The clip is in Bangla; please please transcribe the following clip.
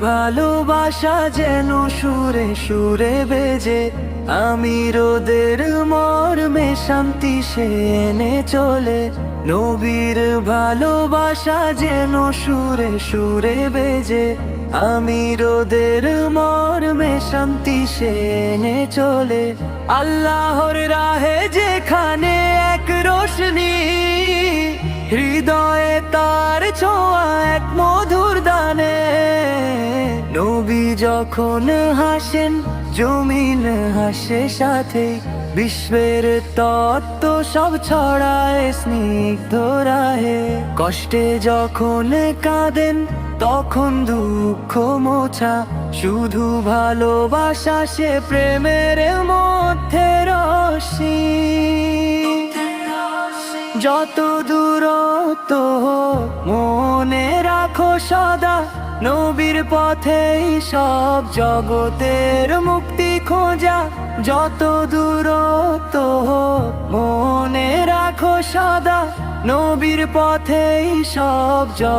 ভালোবাসা যেন সুরে সুরে বেজে আমি রোদের মর্মে শান্তি সে এনে চলে। নবীর ভালোবাসা যেন সুরে সুরে বেজে আমি রোদের মর্মে শান্তি সে এনে চলে। আল্লাহর রাহে যেখানে এক রোশনি, হৃদয়ে তার ছোঁয়া এক নবী যখন হাসেন, জমিন হাসে সাথে। বিশ্বের তত্ত্ব সব ছড়ায় স্নিগ্ধ রাহে। কষ্টে যখন কাঁদেন, তখন দুঃখ মোছা। শুধু ভালোবাসা সে প্রেমের মধ্যে রসি যত দূরত্ব মনে রাখো সদা নবীর পথেই সব জগতের মুক্তি খোঁজা। যত দূর তো মনে রাখো সদা নবীর পথেই সব